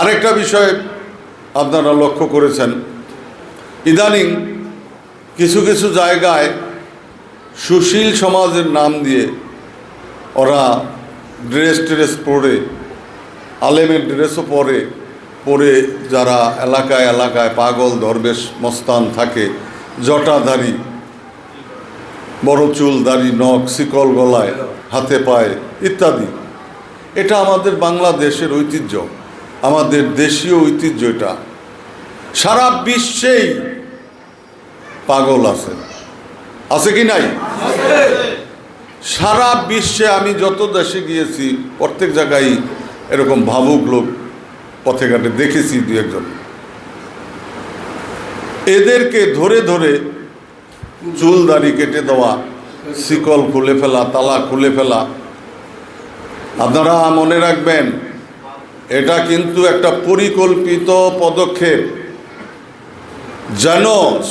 আরেকটা বিষয় আপনারা লক্ষ্য করেছেন। ইদানিং কিছু কিছু জায়গায় সুশীল সমাজের নাম দিয়ে ওরা ড্রেস ট্রেস পরে, আলেমের ড্রেসও পরে পরে যারা এলাকায় এলাকায় পাগল দরবেশ মস্তান থাকে, জটাধারী, বড় চুল দাড়ি নখ, শিকল গলায়, হাতে পায়ে, ইত্যাদি। এটা আমাদের বাংলাদেশের ঐতিহ্য। আমাদের দেশীয় ঐতিহ্য এটা। সারা বিশ্বেই পাগল আছে। আছে কি নাই? সারা বিশ্বে আমি যত দেশে গিয়েছি, প্রত্যেক জায়গায় এরকম ভাবুক লোক পথে ঘাটে দেখেছি দু একজন। এদেরকে ধরে ধরে চুল দাড়ি কেটে দেওয়া, শিকল খুলে ফেলা, তালা খুলে ফেলা, আপনারা মনে রাখবেন এটা কিন্তু একটা পরিকল্পিত পদক্ষেপ। যেন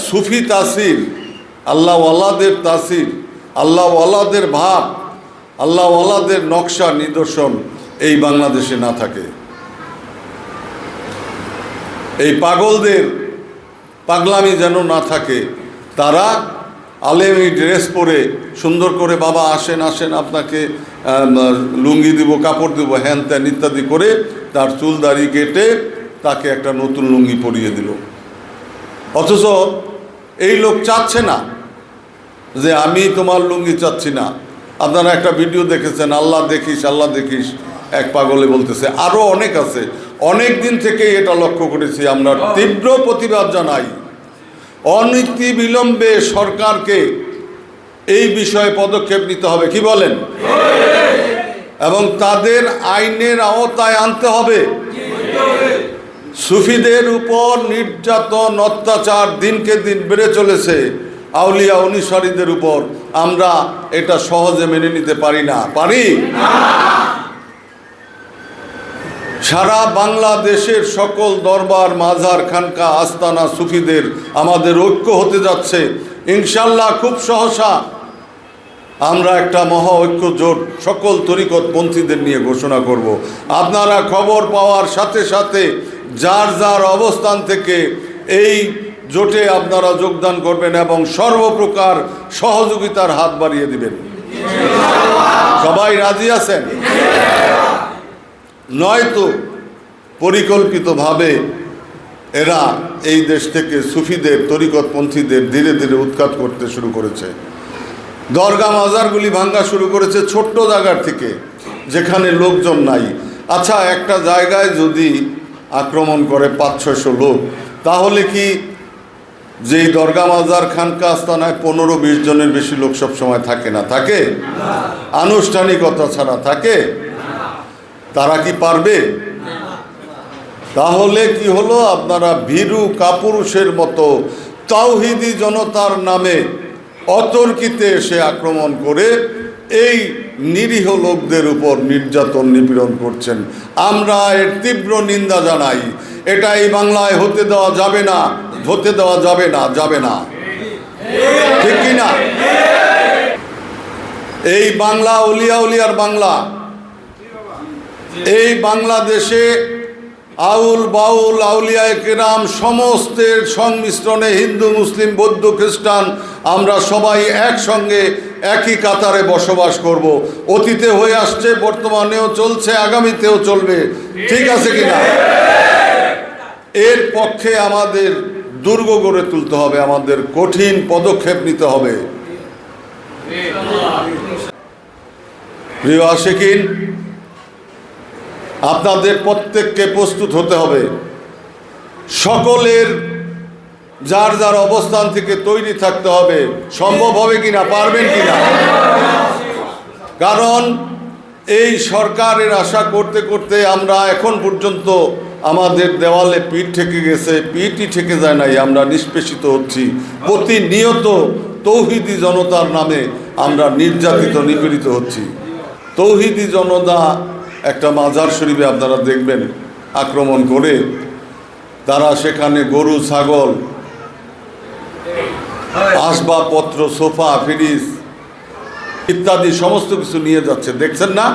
সুফি তাসির আল্লাহওয়ালাদের তাসির আল্লাহওয়ালাদের ভাব, আল্লাহওয়ালাদের নকশা নিদর্শন এই বাংলাদেশে না থাকে। এই পাগলদের পাগলামি যেন না থাকে, তারা আলেমি ড্রেস পরে সুন্দর করে, বাবা আসেন আসেন আপনাকে লুঙ্গি দিব, কাপড় দিব, হ্যান ত্যান ইত্যাদি করে তার চুল দাড়ি কেটে তাকে একটা নতুন লুঙ্গি পরিয়ে দিল। অথচ এই লোক চাচ্ছে না যে আমি তোমার লুঙ্গি চাচ্ছি না। আপনারা একটা ভিডিও দেখেছেন, আল্লাহ দেখিস আল্লাহ দেখিস, এক পাগলে বলতেছে আরও অনেক আছে। অনেক দিন থেকেই এটা লক্ষ্য করেছি আমরা, তীব্র প্রতিবাদ জানাই। অনীতি বিলম্বে সরকারকে এই বিষয়ে পদক্ষেপ নিতে হবে, কি বলেন? এবং তাদের আইনের আওতায় আনতে হবে। সুফিদের উপর নির্যাতন, অত্যাচার দিনকে দিন বেড়ে চলেছে। আউলিয়া অনুসারীদের উপর। আমরা এটা সহজে মেনে নিতে পারি না। পারি? সারা বাংলাদেশের সকল দরবার, মাজার, খানকা, আস্তানা সুফিদের আমাদের ঐক্য হতে যাচ্ছে। ইনশাল্লাহ খুব সহসা আমরা একটা মহা ঐক্য জোট সকল তরিকত পন্থীদের নিয়ে ঘোষণা করব। আপনারা খবর পাওয়ার সাথে সাথে যার যার অবস্থান থেকে এই জোটে আপনারা যোগদান করবেন এবং সর্বপ্রকার সহযোগিতার হাত বাড়িয়ে দিবেন। সবাই রাজি আছেন? নয়তো পরিকল্পিতভাবে এরা এই দেশ থেকে সুফিদের তরিকতপন্থীদের ধীরে ধীরে উৎখাত করতে শুরু করেছে। দরগা মাজারগুলি ভাঙ্গা শুরু করেছে ছোট্ট জায়গার থেকে, যেখানে লোকজন নাই। আচ্ছা একটা জায়গায় যদি আক্রমণ করে পাঁচ ছয়শো লোক, তাহলে কি যেই দরগা মাজার খানকা আস্তানায় পনেরো বিশ জনের বেশি লোক সব সময় থাকে না? থাকে? আনুষ্ঠানিকতা ছাড়া থাকে? তারা কি পারবে? তাহলে কি হলো? আপনারা ভীরু কাপুরুষের মতো, তাওহিদি জনতার নামে অতর্কিতে এসে আক্রমণ করে এই নিরীহ লোকদের উপর নির্যাতন নিপীড়ন করছেন। আমরা এর তীব্র নিন্দা জানাই। এটা এই বাংলায় হতে দেওয়া যাবে না, হতে দেওয়া যাবে না যাবে না। ঠিক কি না? এই বাংলা উলিয়া উলিয়ার বাংলা। এই বাংলাদেশে আউল বাউল আউলিয়ায় কেরাম সমস্তের সংমিশ্রণে হিন্দু, মুসলিম, বৌদ্ধ, খ্রিস্টান আমরা সবাই একসঙ্গে একই কাতারে বসবাস করব। অতীতে হয়ে আসছে, বর্তমানেও চলছে, আগামীতেও চলবে। ঠিক আছে কিনা? এর পক্ষে আমাদের দুর্গ গড়ে তুলতে হবে, আমাদের কঠিন পদক্ষেপ নিতে হবে। প্রিয় আশিকিন আপনাদের প্রত্যেককে প্রস্তুত হতে হবে। সকলের যার যার অবস্থান থেকে তৈরি থাকতে হবে। সম্ভব হবে কিনা, পারবেন কিনা? কারণ এই সরকারের আশা করতে করতে আমরা এখন পর্যন্ত আমাদের দেওয়ালে পিঠ ঠেকে গেছে, পিঠই ঠেকে যায় নাই, আমরা নিষ্পেষিত হচ্ছি। প্রতিনিয়ত তৌহিদি জনতার নামে আমরা নির্যাতিত, নিপীড়িত হচ্ছি। তৌহিদি জনতা একটা মাজার শরীফে আপনারা দেখবেন আক্রমণ করে তারা সেখানে গরু, ছাগল, আসবাবপত্র, সোফা, ফ্রিজ ইত্যাদি সমস্ত কিছু নিয়ে যাচ্ছে। দেখছেন না?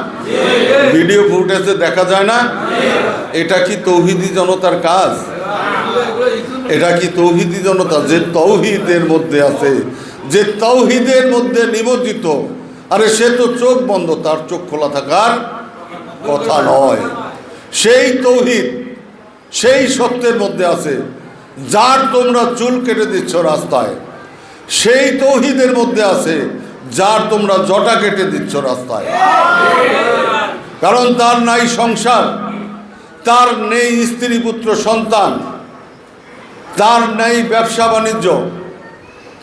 ভিডিও ফুটেজে দেখা যায় না? এটা কি তৌহিদি জনতার কাজ? এটা কি তৌহিদি জনতা? যে তৌহিদের মধ্যে আছে, যে তৌহিদের মধ্যে নিমজ্জিত, আরে সে তো চোখ বন্ধ, তার চোখ খোলা থাকার কথা নয়। সেই তৌহিদ, সেই সত্যের মধ্যে আছে, যার তোমরা চুল কেটে দিচ্ছ রাস্তায়। সেই তৌহিদের মধ্যে আছে, যার তোমরা জটা কেটে দিচ্ছ রাস্তায়। কারণ তার নাই সংসার, তার নেই স্ত্রী, পুত্র, সন্তান, তার নেই ব্যবসা, বাণিজ্য,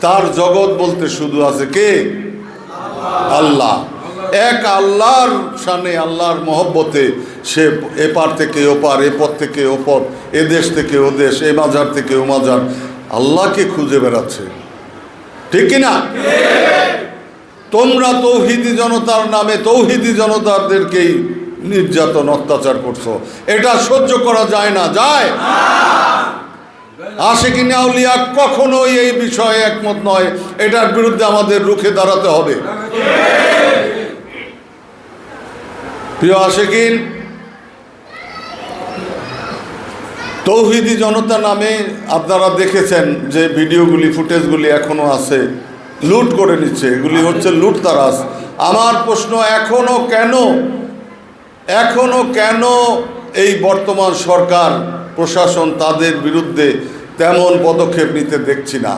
তার জগৎ বলতে শুধু আছে কে? আল্লাহ। এক আল্লাহর সামনে আল্লাহর মহব্বতে সে এপার থেকে ওপার, এপর থেকে ওপর, এ দেশ থেকে ও দেশ, এ মাজার থেকে ও মাজার, আল্লাহকে খুঁজে বেড়াচ্ছে। ঠিক কিনা? তোমরা তৌহিদি জনতার নামে তৌহিদি জনতাদেরকেই নির্যাতন, অত্যাচার করছ। এটা সহ্য করা যায় না, যায়? আশিকিন আউলিয়া কখনোই এই বিষয়ে একমত নয়। এটার বিরুদ্ধে আমাদের রুখে দাঁড়াতে হবে। প্রিয় আশিকিন, তৌহিদি জনতা নামে আপনারা দেখেছেন যে ভিডিওগুলি, ফুটেজগুলি এখনও আছে, লুট করে নিচ্ছে। এগুলি হচ্ছে লুটতারাস আমার প্রশ্ন, এখনও কেন এখনও কেন এই বর্তমান সরকার, প্রশাসন তাদের বিরুদ্ধে তেমন পদক্ষেপ নিতে দেখছি না?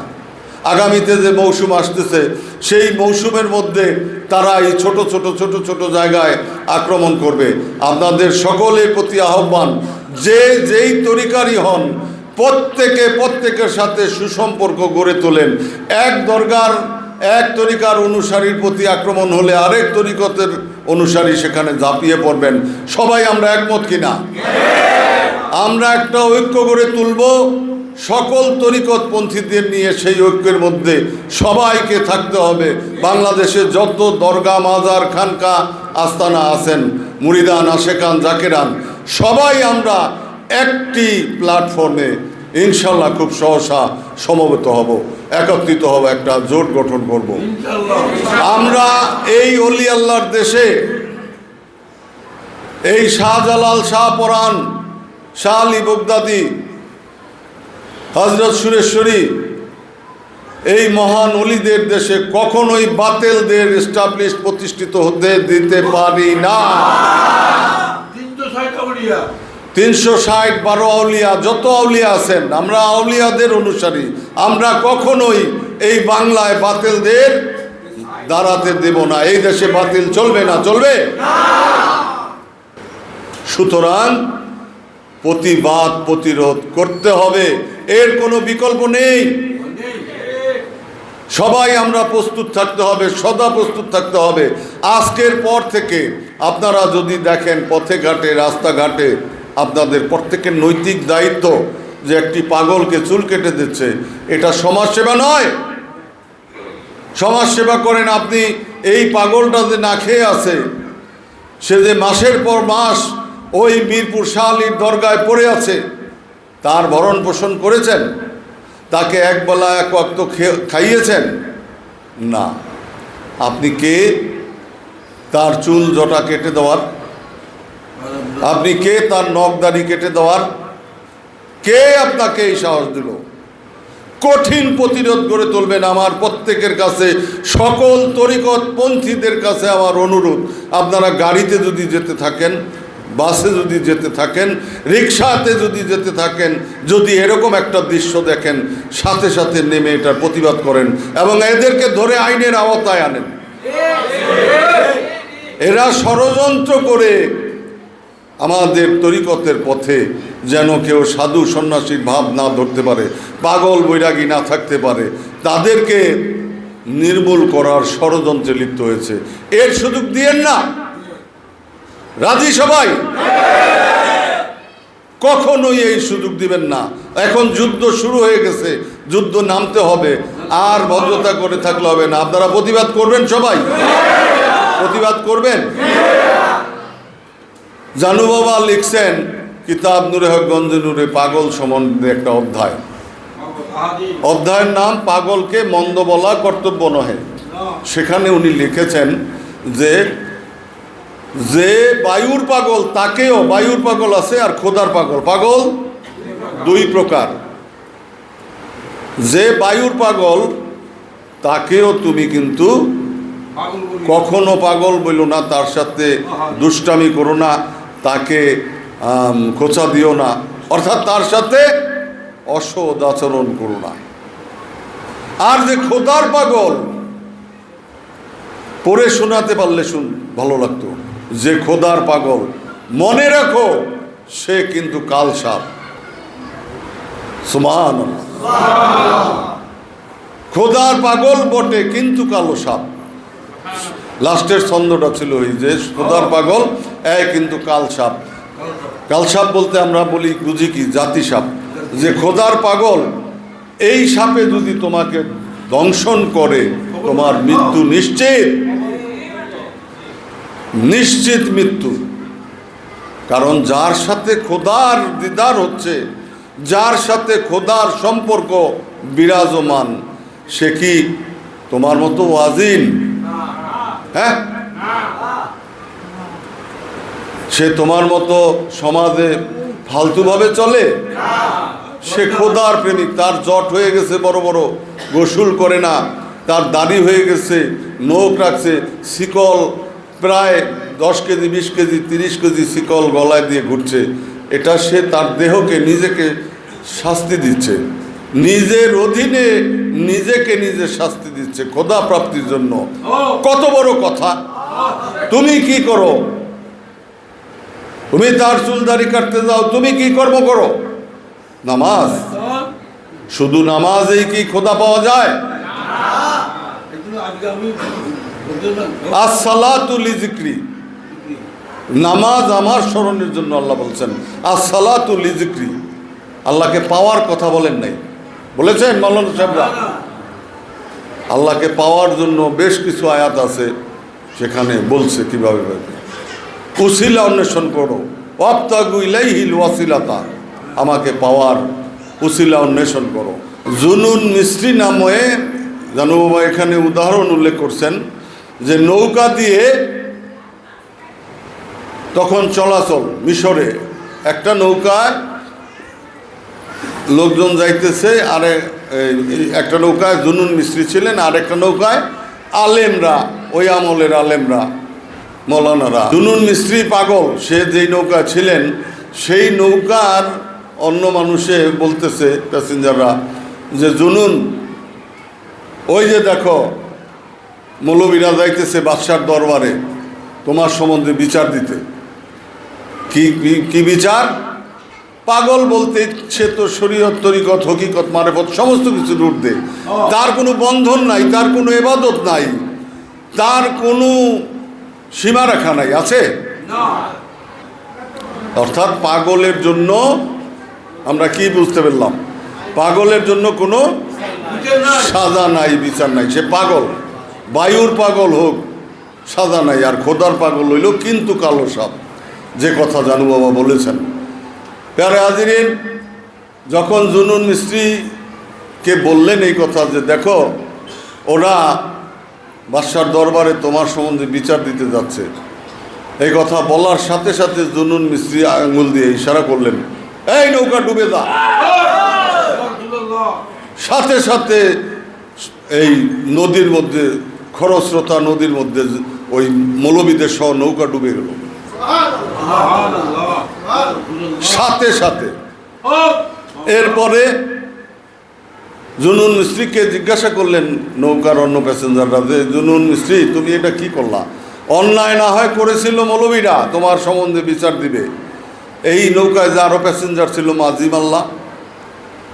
আগামীতে যে মৌসুম আসতেছে, সেই মৌসুমের মধ্যে তারা এই ছোট ছোট ছোট ছোট জায়গায় আক্রমণ করবে। আপনাদের সকলের প্রতি আহ্বান, যে যেই তরিকারই হন, প্রত্যেকে, প্রত্যেকের সাথে সুসম্পর্ক গড়ে তোলেন। এক দরগার, এক তরিকার অনুসারীর প্রতি আক্রমণ হলে আরেক তরিকতের অনুসারী সেখানে ঝাঁপিয়ে পড়বেন। সবাই আমরা একমত কিনা? আমরা একটা ঐক্য গড়ে তুলব। সকল তরিকতপন্থীদের নিয়ে সেই ঐক্যের মধ্যে সবাইকে থাকতে হবে। বাংলাদেশে যত দরগা মাজার খানকা আস্তানা আছেন মুরিদান আশেকান জাকেরান সবাই আমরা একটি প্ল্যাটফর্মে ইনশাল্লাহ খুব সহসা সমবেত হব একত্রিত হব একটা জোট গঠন করব। আমরা এই অলি আল্লাহর দেশে এই শাহজালাল শাহ পরাণ শাহ আলী বগদাদি হজরত সুরেশ্বরী এই মহান অলিদের দেশে কখনোই বাতেলদের এস্টাবলিশ প্রতিষ্ঠিত হতে দিতে পারি না। তিনশো ষাট আউলিয়া। তিনশো ষাট বারো আউলিয়া যত আউলিয়া আছেন আমরা আউলিয়াদের অনুসারী আমরা কখনোই এই বাংলায় বাতিলদের দাঁড়াতে দেব না। এই দেশে বাতিল চলবে না চলবে? সুতরাং প্রতিবাদ প্রতিরোধ করতে হবে। এর কোনো বিকল্প নেই। সবাই আমরা প্রস্তুত থাকতে হবে, সদা প্রস্তুত থাকতে হবে। আজকের পর থেকে আপনারা যদি দেখেন পথে ঘাটে রাস্তাঘাটে আপনাদের প্রত্যেকের নৈতিক দায়িত্ব যে একটি পাগলকে চুল কেটে দিচ্ছে, এটা সমাজসেবা নয়। সমাজসেবা করেন আপনি, এই পাগলটা যে না খেয়ে আছে, সে যে মাসের পর মাস ওই মিরপুর শাহালির দরগায় পড়ে আছে। তার ভরণ পোষণ করেছেন। তাকে একবেলা এক অক্ত খাইয়েছেন। না, আপনি কে? তার চুল জটা কেটে দেওয়ার। আপনি কে? তার নখদাড়ি কেটে দেওয়ার। কে আপনাকে এই সাহস দিল? কঠিন প্রতিরোধ গড়ে তুলবেন আমার প্রত্যেকের কাছে। সকল তরিকত পন্থীদের কাছে আমার অনুরোধ। আপনারা গাড়িতে যদি যেতে থাকেন বাসে যদি যেতে থাকেন রিক্সাতে যদি যেতে থাকেন, যদি এরকম একটা দৃশ্য দেখেন, সাথে সাথে নেমে এটার প্রতিবাদ করেন এবং এদেরকে ধরে আইনের আওতায় আনেন। এরা ষড়যন্ত্র করে আমাদের তরিকতের পথে যেন কেউ সাধু সন্ন্যাসীর ভাব না ধরতে পারে, পাগল বৈরাগী না থাকতে পারে, তাদেরকে নির্মূল করার ষড়যন্ত্রে লিপ্ত হয়েছে। এর সুযোগ দিয়েন না। রাজি সবাই? কখনোই এই সুযোগ দিবেন না। এখন যুদ্ধ শুরু হয়ে গেছে, যুদ্ধ নামতে হবে। আর ভদ্রতা করে থাকলে হবে না। আপনারা প্রতিবাদ করবেন সবাই? প্রতিবাদ করবেন? জানু বাবা লিখছেন, কিতাব নুরে হক গঞ্জে নুরে পাগল সম্বন্ধে একটা অধ্যায়। অধ্যায়ের নাম, পাগলকে মন্দ বলা কর্তব্য নহে। সেখানে উনি লিখেছেন যে যে বায়ুর পাগল, তাকেও বায়ুর পাগল আছে আর খোদার পাগল। পাগল দুই প্রকার। যে বায়ুর পাগল, তাকেও তুমি কিন্তু কখনো পাগল বইল না, তার সাথে দুষ্টামি করো না, তাকে খোঁচা দিও না, অর্থাৎ তার সাথে অসদ আচরণ করো না। আর যে খোদার পাগল, পড়ে শোনাতে পারলে শুন, ভালো লাগতো। যে খোদার পাগল, মনে রাখো, সে কিন্তু কাল সাপ। সমান খোদার পাগল বটে, কিন্তু কালো সাপ। লাস্টের ছন্দটা ছিল ওই যে, খোদার পাগল এ কিন্তু কাল সাপ। কাল সাপ বলতে আমরা বলি, বুঝি কি, জাতি সাপ। যে খোদার পাগল, এই সাপে যদি তোমাকে দংশন করে, তোমার মৃত্যু নিশ্চিত। নিশ্চিত মৃত্যু। কারণ যার সাথে খোদার দিদার হচ্ছে, যার সাথে খোদার সম্পর্ক বিরাজমান, সে কি তোমার মতো ওয়াজিন? হ্যাঁ? সে তোমার মতো সমাজে ফালতুভাবে চলে? সে খোদার প্রেমিক, তার জট হয়ে গেছে, বড় বড় গোসল করে না, তার দাড়ি হয়ে গেছে, নোখ রাখছে, শিকল প্রায় দশ কেজি, বিশ কেজি, তিরিশ কেজি শিকল গলায় দিয়ে ঘুরছে। এটা সে তার দেহকে নিজেকে শাস্তি দিচ্ছে। নিজের অধীনে নিজেকে নিজে শাস্তি দিচ্ছে খোদা প্রাপ্তির জন্য। কত বড় কথা। তুমি কি করো? তুমি তার চুলদারি কাটতে যাও, তুমি কি কর্ম করো? নামাজ। শুধু নামাজেই কি খোদা পাওয়া যায়? আসসালাতুল জিক্রি নামাজ আমার স্মরণের জন্য আল্লাহ বলছেন আসসালাতুল জিক্রি আল্লাহকে পাওয়ার কথা বলেন নাই। বলেছেন মাওলানা সাহেবরা? আল্লাহকে পাওয়ার জন্য বেশ কিছু আয়াত আছে, সেখানে বলছে কীভাবে ভাবে উসিলা অন্বেষণ করো। ওয়াপ্তাগু ইলাইহিল ওয়াসিলাতা। আমাকে পাওয়ার উসিলা অন্বেষণ করো। জুনুন মিস্ত্রি নাময়ে জানু বাবা এখানে উদাহরণ উল্লেখ করছেন যে নৌকা দিয়ে তখন চলাচল, মিশরে। একটা নৌকায় লোকজন যাইতেছে, আর একটা নৌকায় জুনুন মিস্ত্রি ছিলেন, আর একটা নৌকায় আলেমরা, ওই আমলের আলেমরা, মৌলানারা। জুনুন মিস্ত্রি পাগল, সে যেই নৌকা ছিলেন, সেই নৌকার অন্য মানুষে বলতেছে, প্যাসেঞ্জাররা, যে জুনুন, ওই যে দেখো মৌলবীরা যাইতেছে বাদশার দরবারে তোমার সম্বন্ধে বিচার দিতে। কি কি- বিচার? পাগল বলতে সে তো শরীয়ত তরিকত হকিকত মারেফত সমস্ত কিছুর ঊর্ধ্বে তার কোনো বন্ধন নাই তার কোনো এবাদত নাই। তার কোনো সীমারেখা নাই আছে? অর্থাৎ পাগলের জন্য আমরা কি বুঝতে পারলাম? পাগলের জন্য কোনো সাজা নাই বিচার নাই। সে পাগল। বায়ুর পাগল হোক সাদা নাই, আর খোদার পাগল হইল কিন্তু কালো সাপ। যে কথা জানু বাবা বলেছেন। প্যারে হাজিরিন, যখন জুনুন মিস্ত্রিকে বললেন এই কথা যে, দেখো, ওরা বাদশার দরবারে তোমার সম্বন্ধে বিচার দিতে যাচ্ছে। এই কথা বলার সাথে সাথে জুনুন মিস্ত্রি আঙুল দিয়ে ইশারা করলেন, এই নৌকা ডুবে আলহামদুলিল্লাহ সাথে সাথে এই নদীর মধ্যে খরস্রোতা নদীর মধ্যে ওই মৌলবীদের সহ নৌকা ডুবে গেল। সাথে সাথে। এরপরে জুনুন মিস্ত্রিকে জিজ্ঞাসা করলেন নৌকার অন্য প্যাসেঞ্জাররা যে, জুনুন মিস্ত্রি তুমি এটা কি করলা? অন্যায় না হয় করেছিল মৌলবীরা, তোমার সম্বন্ধে বিচার দিবে। এই নৌকায় যে আরও প্যাসেঞ্জার ছিল মাজিম আল্লাহ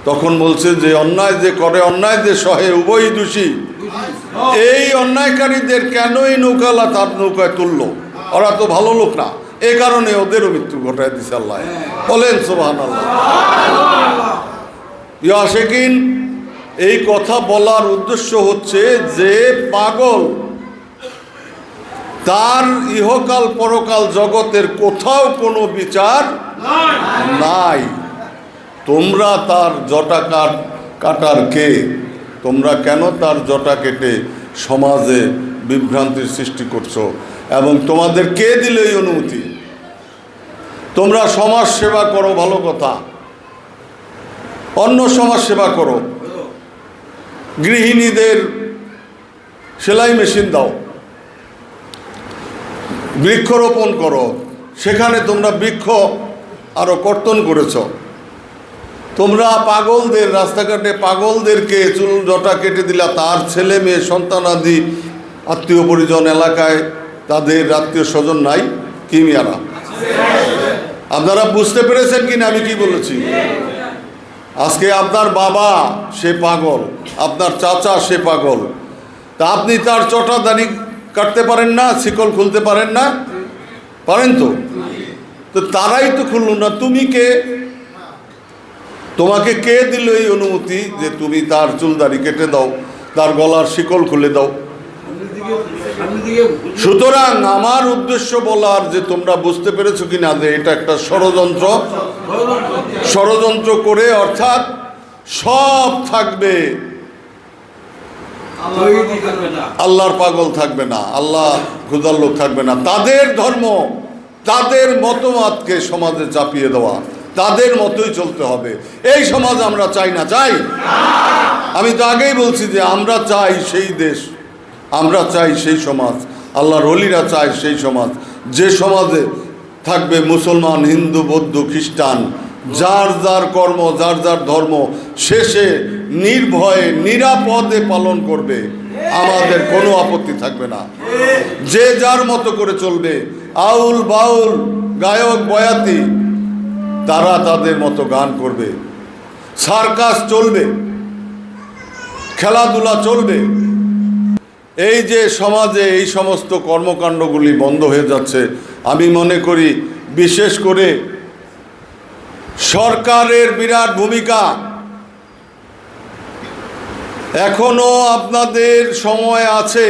তখন বলছে যে অন্যায় যে করে অন্যায় যে সহে উভয়ই দোষী। এই অন্যায়কারীদের কেন এই নৌকালা তার নৌকায় তুললো? ওরা তো ভালো লোক না। এ কারণে ওদেরও মৃত্যু ঘটায় দিছে আল্লাহ। বলেন সোহান আল্লাহ ইয়াশেকিন এই কথা বলার উদ্দেশ্য হচ্ছে যে পাগল তার ইহকাল পরকাল জগতের কোথাও কোনো বিচার নাই। তোমরা তার জটা কাট, কাটার কে? তোমরা কেন তার জটা কেটে সমাজে বিভ্রান্তির সৃষ্টি করছ? এবং তোমাদের কে দিল এই অনুমতি? তোমরা সমাজ সেবা করো, ভালো কথা। অন্য সমাজ সেবা করো। গৃহিণীদের সেলাই মেশিন দাও। বৃক্ষরোপণ করো। সেখানে তোমরা বৃক্ষ আরও কর্তন করেছ। তোমরা পাগলদের, রাস্তাঘাটে পাগলদেরকে চুল জটা কেটে দিলা, তার ছেলে মেয়ে সন্তানাদি আত্মীয় পরিজন এলাকায় তাদের আত্মীয় স্বজন নাই, কি মিয়ারা? আপনারা বুঝতে পেরেছেন কিনা আমি কি বলেছি? আজকে আপনার বাবা সে পাগল, আপনার চাচা সে পাগল। তা আপনি তার চটা দাড়ি কাটতে পারেন না, শিকল খুলতে পারেন না? পারেন তো? তো তারাই তো খুললো না। তুমি কে? তোমাকে কে দিল এই অনুমতি যে তুমি তার চুল দাড়ি কেটে দাও, তার গলার শিকল খুলে দাও? সুতরাং আমার উদ্দেশ্য বলার যে তোমরা বুঝতে পেরেছ কিনা যে এটা একটা ষড়যন্ত্র। ষড়যন্ত্র করে অর্থাৎ সব থাকবে। আল্লাহর পাগল থাকবে না, আল্লাহ লোক থাকবে না। তাদের ধর্ম, তাদের মতবাদকে সমাজে চাপিয়ে দেওয়া। তাদের মতোই চলতে হবে। এই সমাজ আমরা চাই না, চাই? আমি তো আগেই বলছি যে আমরা চাই সেই দেশ, আমরা চাই সেই সমাজ। আল্লাহর অলিরা চায় সেই সমাজ। যে সমাজে থাকবে মুসলমান, হিন্দু, বৌদ্ধ, খ্রিস্টান, যার যার কর্ম, যার যার ধর্ম শেষে নির্ভয়ে, নিরাপদে পালন করবে। আমাদের কোনো আপত্তি থাকবে না। যে যার মতো করে চলবে, আউল বাউল, গায়ক, বয়াতি তারা তাদের মতো গান করবে। সার্কাস চলবে। খেলাধুলা চলবে। এই যে সমাজে এই সমস্ত কর্মকাণ্ডগুলি বন্ধ হয়ে যাচ্ছে, আমি মনে করি বিশেষ করে সরকারের বিরাট ভূমিকা। এখনও আপনাদের সময় আছে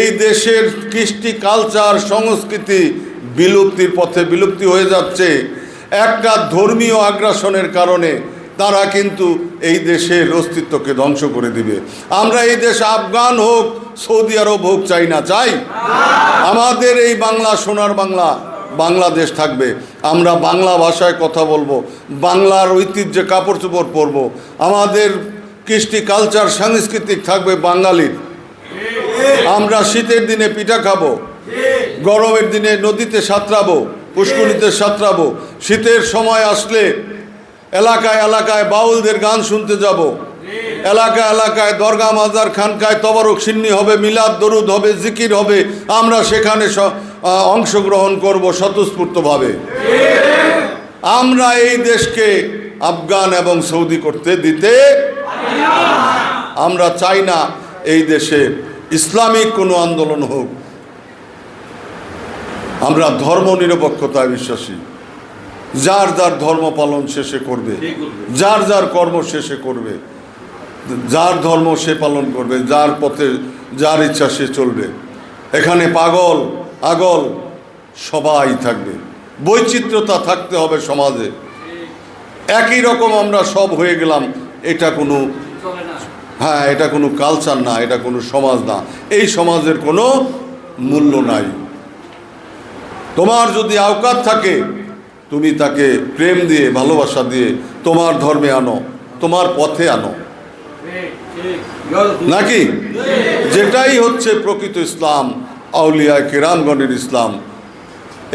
এই দেশের কৃষ্টি কালচার, সংস্কৃতি বিলুপ্তির পথে বিলুপ্তি হয়ে যাচ্ছে। একটা ধর্মীয় আগ্রাসনের কারণে তারা কিন্তু এই দেশের অস্তিত্বকে ধ্বংস করে দিবে। আমরা এই দেশ আফগান হোক, সৌদি আরব হোক, চাই না, চাই। আমাদের এই বাংলা, সোনার বাংলা, বাংলাদেশ থাকবে। আমরা বাংলা ভাষায় কথা বলব, বাংলার ঐতিহ্যে কাপড় চোপড় পরবো। আমাদের কৃষ্টি কালচার, সাংস্কৃতিক থাকবে বাঙালির। আমরা শীতের দিনে পিঠা খাব, গরমের দিনে নদীতে সাঁতরাবো। পুষ্করিতে সাঁতরাবো। শীতের সময় আসলে এলাকায় এলাকায় বাউলদের গান শুনতে যাব। এলাকা এলাকায় দরগা মাজার খানকায় তবরক সিন্নি হবে, মিলাদ দরুদ হবে, জিকির হবে। আমরা সেখানে অংশগ্রহণ করব স্বতঃস্ফূর্তভাবে। আমরা এই দেশকে আফগান এবং সৌদি করতে দিতে আমরা চাই না এই দেশে ইসলামিক কোনো আন্দোলন হোক। আমরা ধর্ম নিরপেক্ষতায় বিশ্বাসী। যার যার ধর্ম পালন শেষে করবে। যার যার কর্ম শেষে করবে। যার ধর্ম সে পালন করবে যার পথে যার ইচ্ছা সে চলবে। এখানে পাগল আগল সবাই থাকবে। বৈচিত্র্যতা থাকতে হবে সমাজে। একই রকম আমরা সব হয়ে গেলাম এটা কোনো হ্যাঁ এটা কোনো কালচার না এটা কোনো সমাজ না। এই সমাজের কোনো মূল্য নাই। তোমার যদি আওকাত থাকে, তুমি তাকে প্রেম দিয়ে, ভালোবাসা দিয়ে তোমার ধর্মে আনো, তোমার পথে আনো। নাকি? যেটাই হচ্ছে প্রকৃত ইসলাম আউলিয়া কেরামগণের ইসলাম।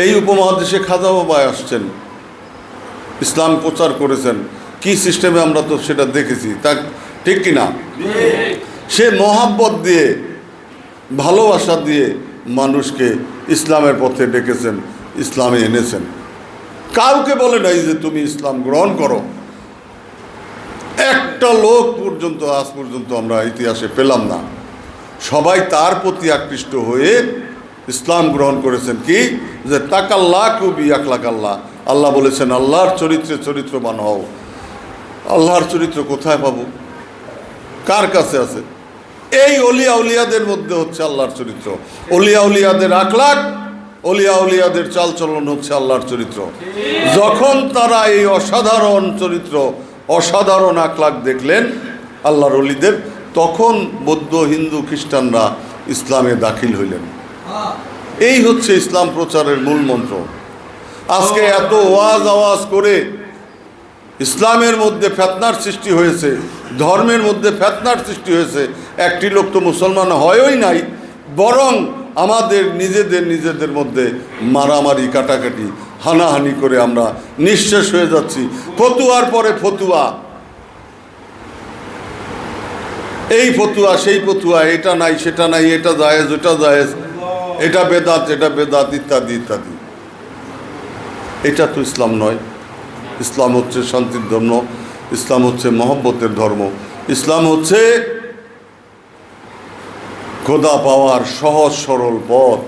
এই উপমহাদেশে খাজা বাবা আসছেন। ইসলাম প্রচার করেছেন। কি সিস্টেমে আমরা তো সেটা দেখেছি, তা ঠিক কি না সে মহাব্বত দিয়ে, ভালোবাসা দিয়ে মানুষকে ইসলামের পথে ডেকেছেন, ইসলামে এনেছেন। কাউকে বলে নাই যে তুমি ইসলাম গ্রহণ করো। একটা লোক পর্যন্ত, আজ পর্যন্ত আমরা ইতিহাসে পেলাম না। সবাই তার প্রতি আকৃষ্ট হয়ে ইসলাম গ্রহণ করেছেন কি? যে তাকাল্লা কবি আকলাক আল্লাহ আল্লাহ বলেছেন, আল্লাহর চরিত্রে চরিত্রবান হও। আল্লাহর চরিত্র কোথায় পাবো? কার কাছে আছে? এই অলিয়া উলিয়াদের মধ্যে হচ্ছে আল্লাহর চরিত্র। অলিয়া উলিয়াদের আখলাক অলিয়া উলিয়াদের চালচলন হচ্ছে আল্লাহর চরিত্র। যখন তারা এই অসাধারণ চরিত্র, অসাধারণ আখলাক দেখলেন আল্লাহর অলিদের, তখন বৌদ্ধ, হিন্দু, খ্রিস্টানরা ইসলামে দাখিল হইলেন। এই হচ্ছে ইসলাম প্রচারের মূল মন্ত্র। আজকে এত ওয়াজ আওয়াজ করে ইসলামের মধ্যে ফেতনার সৃষ্টি হয়েছে, ধর্মের মধ্যে ফেতনার সৃষ্টি হয়েছে, একটি লোক তো মুসলমান হয়ই নাই, বরং আমাদের নিজেদের নিজেদের মধ্যে মারামারি, কাটাকাটি, হানাহানি করে আমরা নিঃশেষ হয়ে যাচ্ছি। ফতুয়ার পরে ফতুয়া। এই ফতুয়া, সেই ফতুয়া, এটা নাই, সেটা নাই, এটা জায়েজ, ওটা জায়েজ, এটা বেদাত এটা বেদাত, ইত্যাদি ইত্যাদি। এটা তো ইসলাম নয়। ইসলাম হচ্ছে শান্তির ধর্ম, ইসলাম হচ্ছে মহব্বতের ধর্ম, ইসলাম হচ্ছে খোদা পাওয়ার সহজ সরল পথ।